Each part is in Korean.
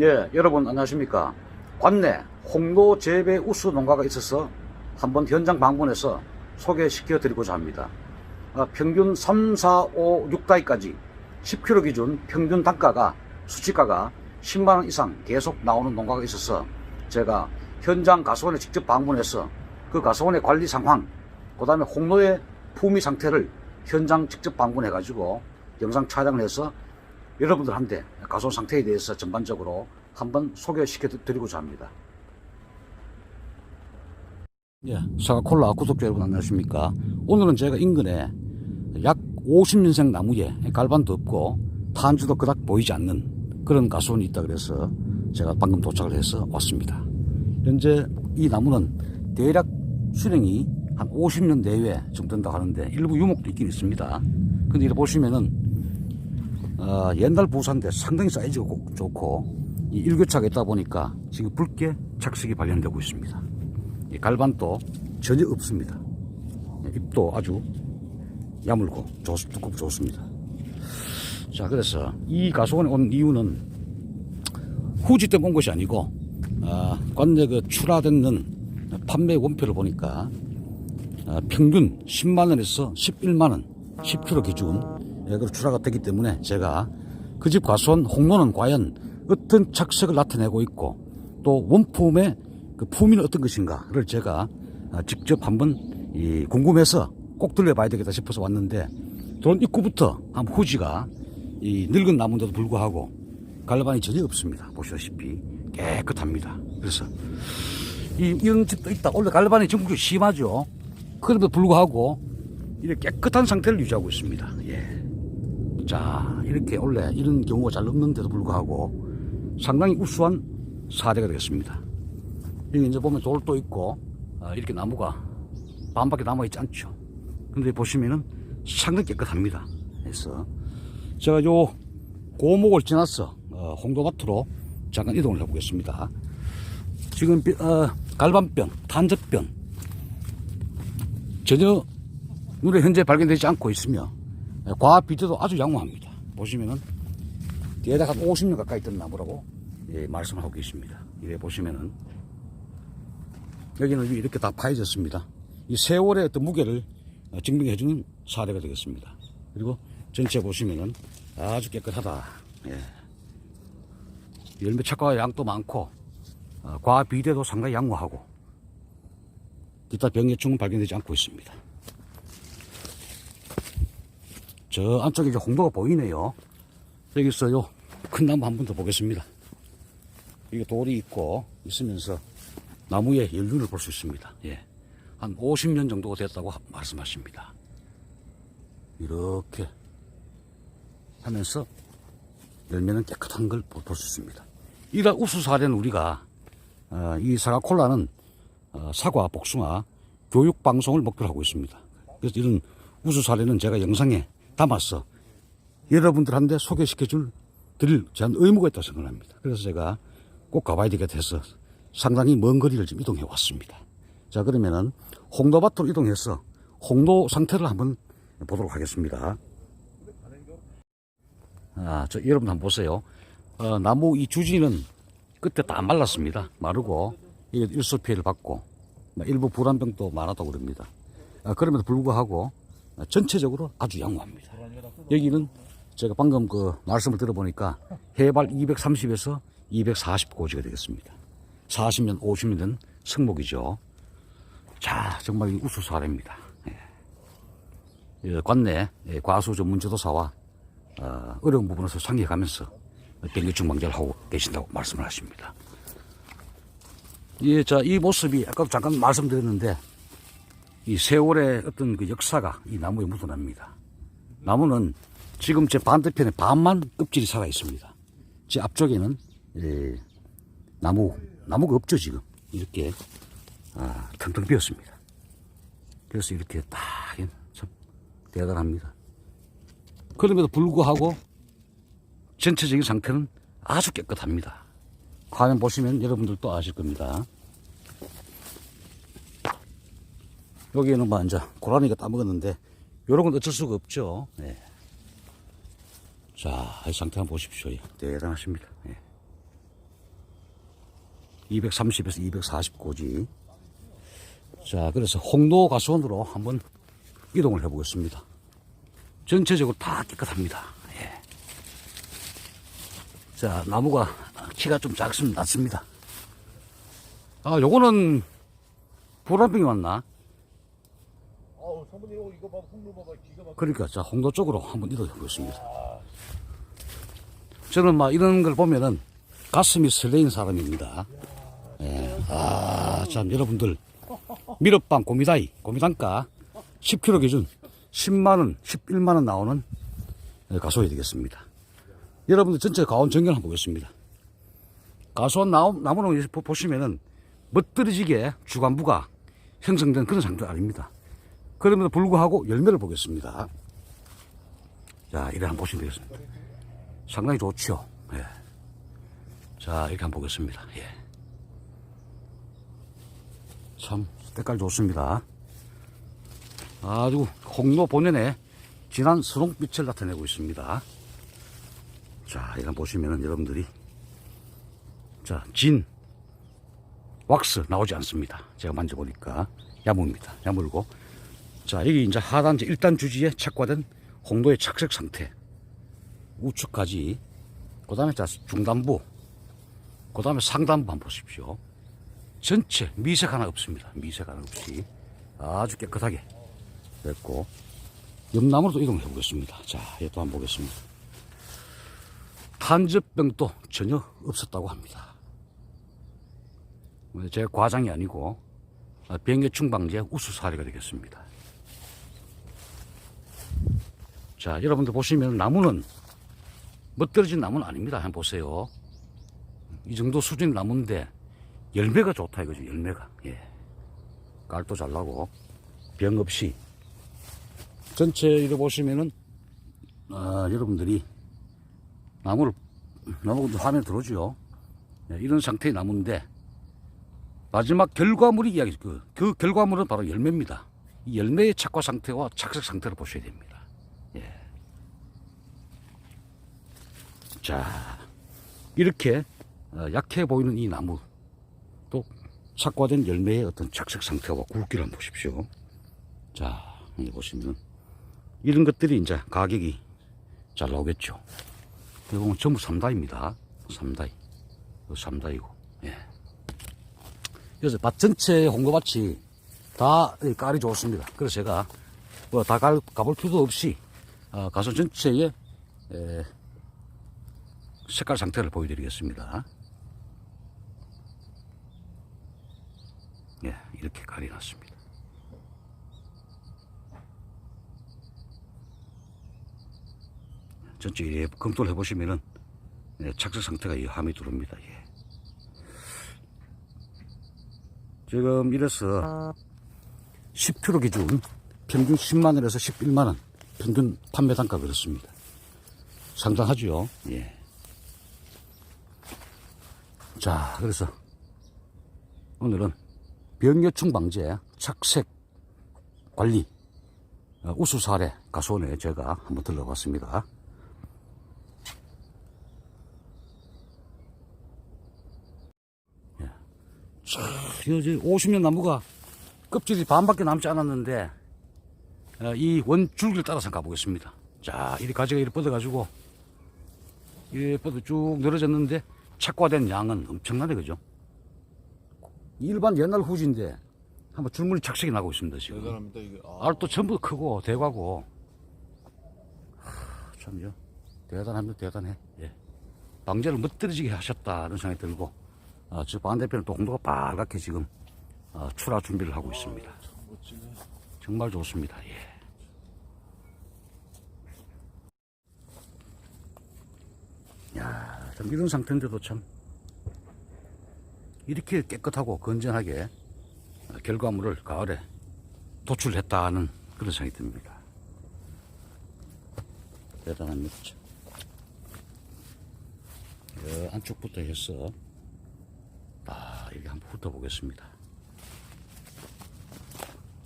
예, 여러분 안녕하십니까. 관내 홍로 재배 우수 농가가 있어서 한번 현장 방문해서 소개시켜 드리고자 합니다. 아, 평균 3, 4, 5, 6다이까지 10kg 기준 평균 단가가 수치가가 10만원 이상 계속 나오는 농가가 있어서 제가 현장 가수원에 직접 방문해서 그 가수원의 관리 상황, 그 다음에 홍로의 품위 상태를 현장 직접 방문해가지고 영상 촬영을 해서 여러분들한테 가수원 상태에 대해서 전반적으로 한번 소개시켜 드리고자 합니다. 예, 사과콜라 구독자 여러분 안녕하십니까. 오늘은 제가 인근에 약 50년생 나무에 갈반도 없고 탄주도 그닥 보이지 않는 그런 가수원이 있다 그래서 제가 방금 도착을 해서 왔습니다. 현재 이 나무는 대략 수령이 한 50년 내외 정도 된다고 하는데 일부 유목도 있긴 있습니다. 근데 이렇게 보시면은 어, 옛날 부산인데 상당히 사이즈가 고- 좋고 이 일교차가 있다 보니까 지금 붉게 착색이 발현되고 있습니다. 이 갈반도 전혀 없습니다. 잎도 아주 야물고 좋, 두껍고 좋습니다. 자, 그래서 이 가수원에 온 이유는 후지 때문에 온 것이 아니고, 아, 관내 그 출하되는 판매 원표를 보니까, 아, 평균 10만원에서 11만원, 10kg 기준, 출하가 되기 때문에 제가 그집 가수원 홍로는 과연 어떤 착색을 나타내고 있고, 또 원품의 그 품위는 어떤 것인가를 제가 아, 직접 한번 이 궁금해서 꼭 들려봐야 되겠다 싶어서 왔는데 들어온 입구부터 한 후지가 이 늙은 나무인데도 불구하고 갈반이 전혀 없습니다. 보시다시피 깨끗합니다. 그래서 이, 이런 집도 있다. 원래 갈반이 전국적으로 심하죠. 그럼에도 불구하고 이렇게 깨끗한 상태를 유지하고 있습니다. 예. 자, 이렇게 원래 이런 경우가 잘 없는데도 불구하고 상당히 우수한 사례가 되겠습니다. 여기 이제 보면 돌도 있고, 아, 이렇게 나무가 반밖에 남아있지 않죠. 근데 보시면은 상당히 깨끗합니다. 그래서 제가 요 고목을 지나서 어, 홍도마트로 잠깐 이동을 해보겠습니다. 지금 비- 어, 갈반변, 탄저변 전혀 눈에 현재 발견되지 않고 있으며 예, 과학 비대도 아주 양호합니다. 보시면은 대략 한 50년 가까이 된 나무라고 예, 말씀을 하고 계십니다. 이래 보시면은 여기는 이렇게 다 파여졌습니다. 이 세월의 어떤 무게를 어, 증명해주는 사례가 되겠습니다. 그리고 전체 보시면은 아주 깨끗하다. 예. 열매 착과 양도 많고 어, 과학 비대도 상당히 양호하고 기타 병해충은 발견되지 않고 있습니다. 저 안쪽에 홍도가 보이네요. 여기서 요큰 나무 한 번 더 보겠습니다. 이게 돌이 있고 있으면서 나무의 연륜을 볼 수 있습니다. 예. 한 50년 정도가 됐다고 하- 말씀하십니다. 이렇게 하면서 열매는 깨끗한 걸 볼 수 있습니다. 이런 우수 사례는 우리가 어, 이 사과 콜라는 어, 사과, 복숭아 교육 방송을 목표로 하고 있습니다. 그래서 이런 우수 사례는 제가 영상에 담아서 여러분들한테 소개시켜 줄 드릴 제한 의무가 있다고 생각합니다. 그래서 제가 꼭 가봐야 되겠다 해서 상당히 먼 거리를 지금 이동해 왔습니다. 자, 그러면은 홍도밭으로 이동해서 홍도 상태를 한번 보도록 하겠습니다. 아, 저 여러분 한번 보세요. 어, 나무 이 주지는 끝에 다 말랐습니다. 마르고 일소 피해를 받고 뭐 일부 불안병도 많았다고 그럽니다. 아, 그럼에도 불구하고 아, 전체적으로 아주 양호합니다. 여기는 제가 방금 그 말씀을 들어보니까 해발 230에서 240 고지가 되겠습니다. 40년, 50년 된 성목이죠. 자, 정말 이 우수 사례입니다. 예. 예, 관내 예, 과수 전문 지도사와 어, 어려운 부분에서 상의해가면서 병기충 방지를 하고 계신다고 말씀을 하십니다. 예, 자, 이 모습이 아까 잠깐 말씀드렸는데 이 세월의 어떤 그 역사가 이 나무에 묻어납니다. 나무는 지금 제 반대편에 반만 껍질이 살아 있습니다. 제 앞쪽에는 예, 나무 나무가 없죠 지금 이렇게 아, 텅텅 비었습니다. 그래서 이렇게 딱 참 대단합니다. 그럼에도 불구하고 전체적인 상태는 아주 깨끗합니다. 화면 보시면 여러분들도 아실 겁니다. 여기에는 뭐 이제 고라니가 따먹었는데 요런 건 어쩔 수가 없죠. 네. 자, 이 상태 한번 보십시오. 예, 대단하십니다. 예. 230에서 240 고지. 자, 그래서 홍도 가수원으로 한번 이동을 해보겠습니다. 전체적으로 다 깨끗합니다. 예. 자, 나무가 키가 좀 작습니다. 낮습니다. 아, 요거는 보라병이 왔나? 사모님 이거 이거 봐 홍로 봐봐 기가 막 그러니까 자 홍도 쪽으로 한번 이동해 보겠습니다. 저는 막 이런 걸 보면은 가슴이 설레는 사람입니다. 예. 아, 참 여러분들 미럽방 고미다이 고미단가 10kg 기준 10만 원, 11만 원 나오는 가소이 되겠습니다. 여러분들 전체 가온 전경 한번 보겠습니다. 가소원 나무, 나무는 보시면은 멋들어지게 주간부가 형성된 그런 상태 아닙니다. 그럼에도 불구하고 열매를 보겠습니다. 자, 이래 한번 보시면 되겠습니다. 상당히 좋죠. 예. 자, 이렇게 한번 보겠습니다. 예. 참, 색깔 좋습니다. 아주 홍로 본연의 진한 선홍빛을 나타내고 있습니다. 자, 이거 한번 보시면은 여러분들이 자, 진, 왁스 나오지 않습니다. 제가 만져보니까 야무입니다. 야물고 자, 여기 이제 하단 이제 1단 주지에 착과된 홍도의 착색 상태. 우측까지. 그 다음에 자, 중단부. 그 다음에 상단부 한번 보십시오. 전체 미색 하나 없습니다. 미색 하나 없이. 아주 깨끗하게 됐고. 옆나무로 이동해 보겠습니다. 자, 얘도 한번 보겠습니다. 탄저병도 전혀 없었다고 합니다. 제 과장이 아니고 아, 병해충 방지의 우수 사례가 되겠습니다. 자, 여러분들 보시면 나무는 멋들어진 나무는 아닙니다. 한번 보세요. 이 정도 수준 나무인데 열매가 좋다 이거죠. 열매가. 예. 깔도 잘 나고 병 없이 전체 이렇게 보시면은 아, 여러분들이 나무를 나무 화면 들어오죠. 예, 이런 상태의 나무인데 마지막 결과물이 이야기 그, 그 결과물은 바로 열매입니다. 이 열매의 착화 상태와 착색 상태를 보셔야 됩니다. 예. 자, 이렇게 어, 약해 보이는 이 나무 또 착화된 열매의 어떤 착색 상태와 굵기를 한번 보십시오. 자, 여기 보시면 이런 것들이 이제 가격이 잘 나오겠죠. 여기 보면 전부 3다입니다. 3다이. 3다이고. 예. 그래서 밭 전체의 홍보밭이 다 깔이 좋습니다. 그래서 제가 뭐다 가볼 필요도 없이 어, 가수 전체의 에, 색깔 상태를 보여드리겠습니다. 예, 이렇게 깔이 났습니다. 전체 예, 검토를 해보시면은 예, 착색 상태가 이 함이 들어옵니다. 예. 지금 이래서 10kg 기준 평균 10만 원에서 11만 원 평균 판매 단가 그렇습니다. 상당하죠. 예. 자, 그래서 오늘은 병해충 방제 착색 관리 어, 우수 사례 가수원에 제가 한번 들러봤습니다. 자, 이제 50년 나무가 껍질이 반밖에 남지 않았는데 어, 이 원줄기를 따라서 가보겠습니다. 자, 이리 가지가 이리 뻗어가지고 이리 뻗어 쭉 늘어졌는데 착과된 양은 엄청나네, 그죠? 일반 옛날 후지인데 한번 줄무늬 착색이 나고 있습니다, 지금. 대단합니다 이게 아, 알도 전부 크고 대과고 하, 참요 대단합니다 대단해 예. 방제를 멋들어지게 하셨다는 생각이 들고 아, 저 반대편은 또 홍도가 빨갛게 지금 아, 출하 준비를 하고 있습니다 참 멋지네 정말 좋습니다 예. 야, 참 이런 상태인데도 참 이렇게 깨끗하고 건전하게 어, 결과물을 가을에 도출했다는 그런 생각이 듭니다. 대단합니다. 참. 어, 안쪽부터 해서 아, 여기 한번 훑어보겠습니다.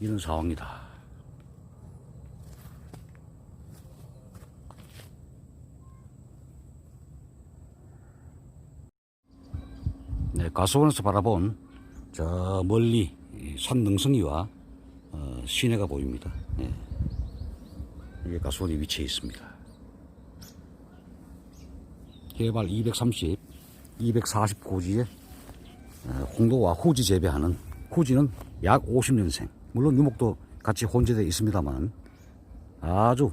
이런 상황이다. 네, 가수원에서 바라본 저 멀리 이 산능성이와 어, 시내가 보입니다. 예. 이게 가수원이 위치해 있습니다. 해발 230, 240 고지에 어, 홍도와 후지 재배하는 후지는 약 50년생. 물론 유목도 같이 혼재되어 있습니다만 아주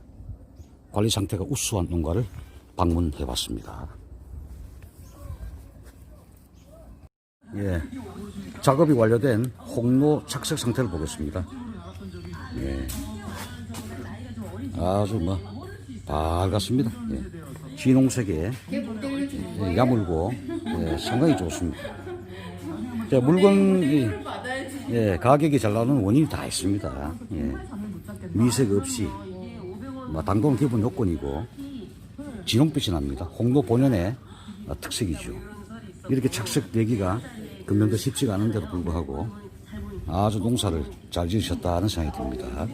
관리 상태가 우수한 농가를 방문해 봤습니다. 예. 작업이 완료된 홍로 착색 상태를 보겠습니다. 예. 아주 뭐 밝았습니다. 예. 진홍색에 예, 야물고 예, 상당히 좋습니다. 자, 물건 이 예, 가격이 잘 나오는 원인이 다 있습니다. 예. 미색 없이 뭐 당도는 기본 요건이고 진홍빛이 납니다. 홍도 본연의 어, 특색이죠. 이렇게 착색되기가 금년도 쉽지가 않은데도 불구하고 아주 농사를 잘 지으셨다는 생각이 듭니다.